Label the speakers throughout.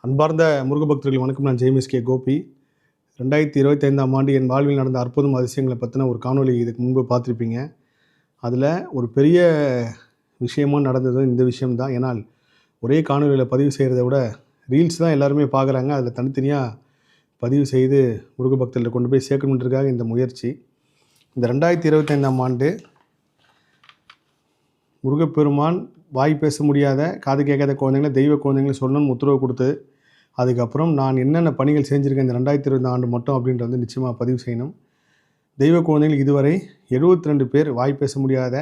Speaker 1: அன்பார்ந்த முருகபக்தர்கள் வணக்கம். நான் ஜெய்மிஸ் கே. கோபி. ரெண்டாயிரத்தி இருபத்தைந்தாம் ஆண்டு என் வாழ்வில் நடந்த அற்புதம் அதிசயங்களை பற்றின ஒரு காணொலி இதுக்கு முன்பு பார்த்துருப்பீங்க. அதில் ஒரு பெரிய விஷயமும் நடந்தது இந்த விஷயம்தான். ஏன்னால் ஒரே காணொலியில் பதிவு செய்கிறத விட ரீல்ஸ் தான் எல்லாருமே பார்க்குறாங்க. அதில் தனித்தனியாக பதிவு செய்து முருகபக்தர்களை கொண்டு போய் சேர்க்கணுன்றதுக்காக இந்த முயற்சி. இந்த ரெண்டாயிரத்தி இருபத்தைந்தாம் ஆண்டு முருகப்பெருமான் வாய் பேச முடியாத காது கேட்காத குழந்தைங்களை தெய்வ குழந்தைங்களை சொல்லணும்னு உத்தரவு கொடுத்து அதுக்கப்புறம் நான் என்னென்ன பணிகள் செஞ்சுருக்கேன் இந்த ரெண்டாயிரத்தி இருபது ஆண்டு மட்டும் அப்படின்றது வந்து நிச்சயமாக பதிவு செய்யணும். தெய்வ குழந்தைகள் இதுவரை 72 ரெண்டு பேர் வாய் பேச முடியாத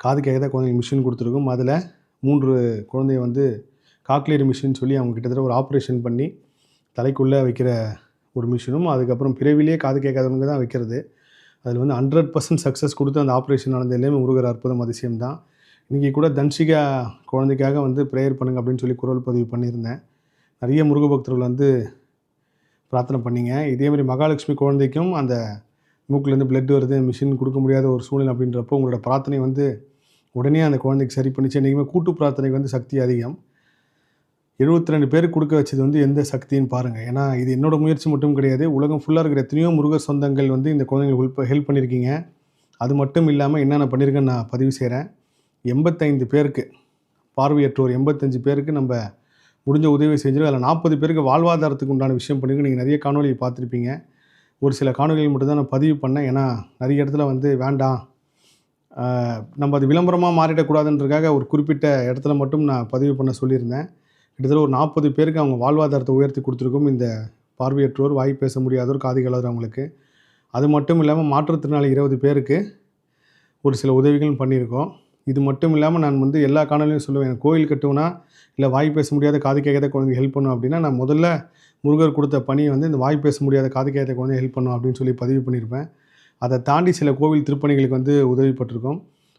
Speaker 1: காது கேட்காத குழந்தைங்க மிஷின் கொடுத்துருக்கோம். அதில் மூன்று குழந்தைய வந்து காக்லேரி மிஷின் சொல்லி அவங்க கிட்டத்தட்ட ஒரு ஆப்ரேஷன் பண்ணி தலைக்குள்ளே வைக்கிற ஒரு மிஷினும் அதுக்கப்புறம் பிறவிலே காது கேட்காதவங்க தான் வைக்கிறது. அதில் வந்து ஹண்ட்ரட் பர்சன்ட் சக்ஸஸ் கொடுத்து அந்த ஆப்ரேஷன் நடந்த எல்லாமே முருகர் அற்புதம் அதிசயம் தான் இன்றைக்கி கூட தன்ஷிகா குழந்தைக்காக வந்து ப்ரேயர் பண்ணுங்க அப்படின்னு சொல்லி குரல் பதிவு பண்ணியிருந்தேன். நிறைய முருக பக்தர்கள் வந்து பிரார்த்தனை பண்ணிங்க. இதே மாதிரி மகாலட்சுமி குழந்தைக்கும் அந்த மூக்கிலேருந்து பிளட் வருது மிஷின் கொடுக்க முடியாத ஒரு சூழ்நிலை அப்படின்றப்போ உங்களோட பிரார்த்தனை வந்து உடனே அந்த குழந்தைக்கு சரி பண்ணிச்சு. இன்றைக்குமே கூட்டு பிரார்த்தனைக்கு வந்து சக்தி அதிகம். 72 ரெண்டு பேருக்கு கொடுக்க வச்சது வந்து எந்த சக்தின்னு பாருங்கள் ஏன்னா இது என்னோட முயற்சி மட்டும் கிடையாது. உலகம் ஃபுல்லாக இருக்கிற எத்தனையோ முருகர் சொந்தங்கள் வந்து இந்த குழந்தைங்களுக்கு ஹெல்ப் பண்ணியிருக்கீங்க. அது மட்டும் இல்லாமல் என்னென்ன பண்ணியிருக்கேன்னு நான் பதிவு செய்கிறேன் எண்பத்தைந்து பேருக்கு பார்வையற்றோர் எண்பத்தஞ்சு பேருக்கு நம்ம முடிஞ்ச உதவி செஞ்சிடும் அதில் நாற்பது பேருக்கு வாழ்வாதாரத்துக்கு உண்டான விஷயம் பண்ணிருக்கு. நீங்கள் நிறைய காணொலியை பார்த்துருப்பீங்க. ஒரு சில காணொலிகள் மட்டும் தான் நான் பதிவு பண்ணேன். ஏன்னா நிறைய இடத்துல வந்து வேண்டாம். நம்ம அது விளம்பரமாக மாறிடக்கூடாதுன்றதுக்காக ஒரு குறிப்பிட்ட இடத்துல மட்டும் நான் பதிவு பண்ண சொல்லியிருந்தேன். கிட்டத்தட்ட ஒரு நாற்பது பேருக்கு அவங்க வாழ்வாதாரத்தை உயர்த்தி கொடுத்துருக்கோம் இந்த பார்வையற்றோர் வாய் பேச முடியாதோர் காது அவங்களுக்கு. அது மட்டும் இல்லாமல் மாற்றுத்திறனாளி இருபது பேருக்கு ஒரு சில உதவிகளும் பண்ணியிருக்கோம். இது மட்டும் இல்லாமல் நான் வந்து எல்லா காணொலியும் சொல்லுவேன் கோயில் கட்டுவேன்னா இல்லை வாய் பேச முடியாத காது கேட்காத குழந்தைங்க ஹெல்ப் பண்ணும் அப்படின்னா நான் முதல்ல முருகர் கொடுத்த பணியை வந்து இந்த வாய் பேச முடியாத காது கேட்காத குழந்தை ஹெல்ப் பண்ணும் அப்படின்னு சொல்லி பதிவு பண்ணியிருப்பேன். அதை தாண்டி சில கோவில் திருப்பணிகளுக்கு வந்து உதவிப்பட்டிருக்கோம்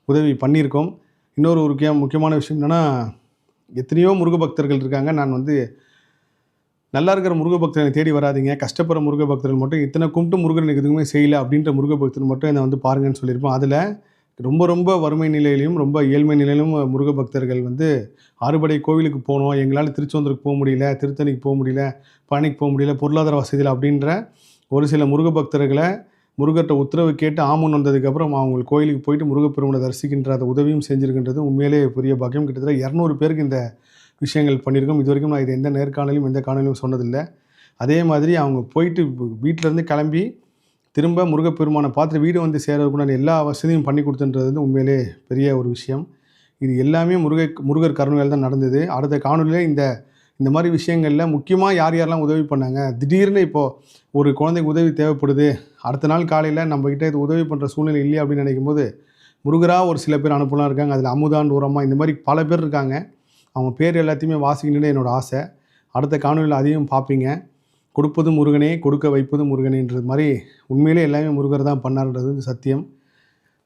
Speaker 1: உதவி பண்ணியிருக்கோம். இன்னொரு ஒரு முக்கியமான விஷயம் என்னென்னா எத்தனையோ முருக பக்தர்கள் இருக்காங்க. நான் வந்து நல்லா இருக்கிற முருக பக்தர்களை தேடி வராதீங்க. கஷ்டப்படுற முருக பக்தர்கள் மட்டும் இத்தனை கும்பிட்டு முருகன் எனக்கு எதுவுமே செய்யலை அப்படின்ற முருக பக்தர் மட்டும் என்னை வந்து பாருங்கன்னு சொல்லியிருப்போம். அதில் ரொம்ப ரொம்ப வறுமை நிலையிலையும் ரொம்ப ஏழ்மை நிலையிலும் முருக பக்தர்கள் வந்து அறுபடை கோவிலுக்கு போனோம். எங்களால் திருச்செந்தூருக்கு போக முடியல திருத்தணிக்கு போக முடியல பழனிக்கு போக முடியல பொருளாதார வசதியில் அப்படின்ற ஒரு சில முருக பக்தர்களை முருகர்கிட்ட உத்தரவு கேட்டு ஆமன் வந்ததுக்கப்புறம் அவங்க கோயிலுக்கு போயிட்டு முருகப்பெருமனை தரிசிக்கின்ற அந்த உதவியும் செஞ்சுருக்கின்றது. உண்மையிலே பெரிய பாக்கியம். கிட்டத்தட்ட இரநூறு பேருக்கு இந்த விஷயங்கள் பண்ணியிருக்கோம். இது வரைக்கும் நான் இது எந்த நேர்காணலையும் எந்த காணொலியும் சொன்னதில்லை. அதே மாதிரி அவங்க போயிட்டு வீட்டிலேருந்து கிளம்பி திரும்ப முருகப்பெருமானை பார்த்துட்டு வீடு வந்து சேர்றதுக்குண்டான எல்லா வசதியும் பண்ணி கொடுத்துன்றது வந்து உண்மையிலே பெரிய ஒரு விஷயம். இது எல்லாமே முருகை முருகர் கருணையில் தான் நடந்தது. அடுத்த காணொலியில் இந்த இந்த மாதிரி விஷயங்களில் முக்கியமாக யார் யாரெல்லாம் உதவி பண்ணாங்க? திடீர்னு இப்போது ஒரு குழந்தைக்கு உதவி தேவைப்படுது. அடுத்த நாள் காலையில் நம்மக்கிட்ட இது உதவி பண்ணுற சூழ்நிலை இல்லையா அப்படின்னு நினைக்கும் போது ஒரு சில பேர் அனுப்பலாம் இருக்காங்க. அதில் அமுதான் உரமா இந்த மாதிரி பல பேர் இருக்காங்க. அவங்க பேர் எல்லாத்தையுமே வாசிக்கணுன்னு என்னோடய ஆசை. அடுத்த காணொலியில் அதையும் பார்ப்பீங்க. கொடுப்பது முருகனே கொடுக்க வைப்பது முருகனேன்றது மாதிரி உண்மையிலே எல்லாமே முருகர் தான் பண்ணார்ன்றது சத்தியம்.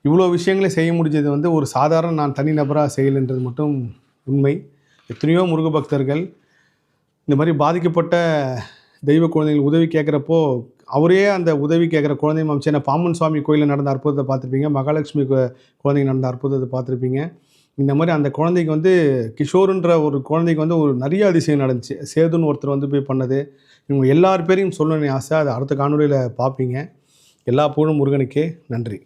Speaker 1: இவ்வளோ விஷயங்களை செய்ய முடிஞ்சது வந்து ஒரு சாதாரண நான் தனிநபராக செய்யலைன்றது மட்டும் உண்மை. எத்தனையோ முருக பக்தர்கள் இந்த மாதிரி பாதிக்கப்பட்ட தெய்வ குழந்தைகள் உதவி கேட்குறப்போ அவரே அந்த உதவி கேட்குற குழந்தைங்க அமைச்சு என்ன பாமன் சுவாமி கோயிலில் நடந்த அற்புதத்தை பார்த்துருப்பீங்க மகாலட்சுமி கோ- குழந்தைங்க நடந்த அற்புதத்தை பார்த்துருப்பீங்க. இந்த மாதிரி அந்த குழந்தைக்கு வந்து கிஷோருன்ற ஒரு குழந்தைக்கு வந்து ஒரு நிறைய அதிசயம் நடந்துச்சு. சேதுன்னு ஒருத்தர் வந்து போய் பண்ணது. இவங்க எல்லார் பேரையும் சொல்லணும்னு ஆசை. அதை அடுத்த காணொலியில் பார்ப்பீங்க. எல்லா புகழும் முருகனுக்கே நன்றி.